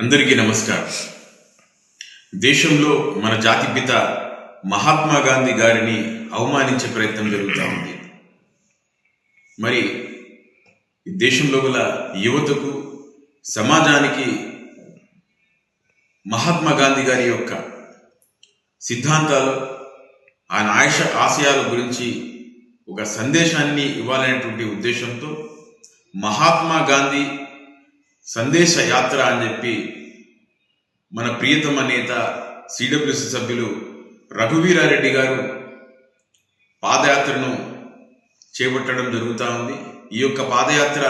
అందరికీ నమస్కారం. దేశంలో మన జాతిపిత మహాత్మా గాంధీ గారిని అవమానించే ప్రయత్నం జరుగుతూ ఉంది. మరి దేశంలో గల యువతకు సమాజానికి మహాత్మా గాంధీ గారి యొక్క సిద్ధాంతాలు ఆయన ఆయుష ఆశయాల గురించి ఒక సందేశాన్ని ఇవ్వాలనేటువంటి ఉద్దేశంతో మహాత్మా గాంధీ సందేశ యాత్ర అని చెప్పి మన ప్రియతమ నేత సిడబ్ల్యూసి సభ్యులు రఘువీరారెడ్డి గారు పాదయాత్రను చేపట్టడం జరుగుతూ ఉంది. ఈ యొక్క పాదయాత్ర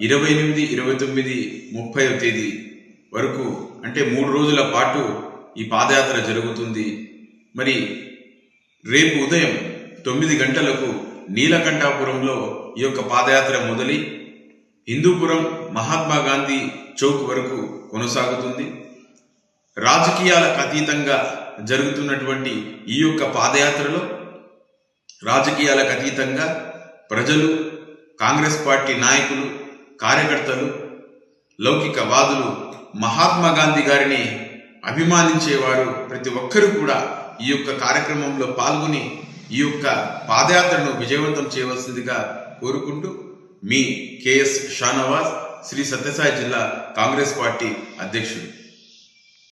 ఇరవై ఎనిమిది ఇరవై తొమ్మిది ముప్పై తేదీ వరకు అంటే మూడు రోజుల పాటు ఈ పాదయాత్ర జరుగుతుంది. మరి రేపు ఉదయం తొమ్మిది గంటలకు నీలకంఠాపురంలో ఈ యొక్క పాదయాత్ర మొదలి హిందూపురం మహాత్మా గాంధీ చౌక్ వరకు కొనసాగుతుంది. రాజకీయాలకు అతీతంగా జరుగుతున్నటువంటి ఈ యొక్క పాదయాత్రలో రాజకీయాలకు అతీతంగా ప్రజలు కాంగ్రెస్ పార్టీ నాయకులు కార్యకర్తలు లౌకికవాదులు మహాత్మా గాంధీ గారిని అభిమానించేవారు ప్రతి ఒక్కరూ కూడా ఈ యొక్క కార్యక్రమంలో పాల్గొని ఈ యొక్క పాదయాత్రను విజయవంతం చేయవలసిందిగా కోరుకుంటూ మీ కెఎస్ షానవాజ్ శ్రీ సత్యసాయి జిల్లా కాంగ్రెస్ పార్టీ అధ్యక్షుడు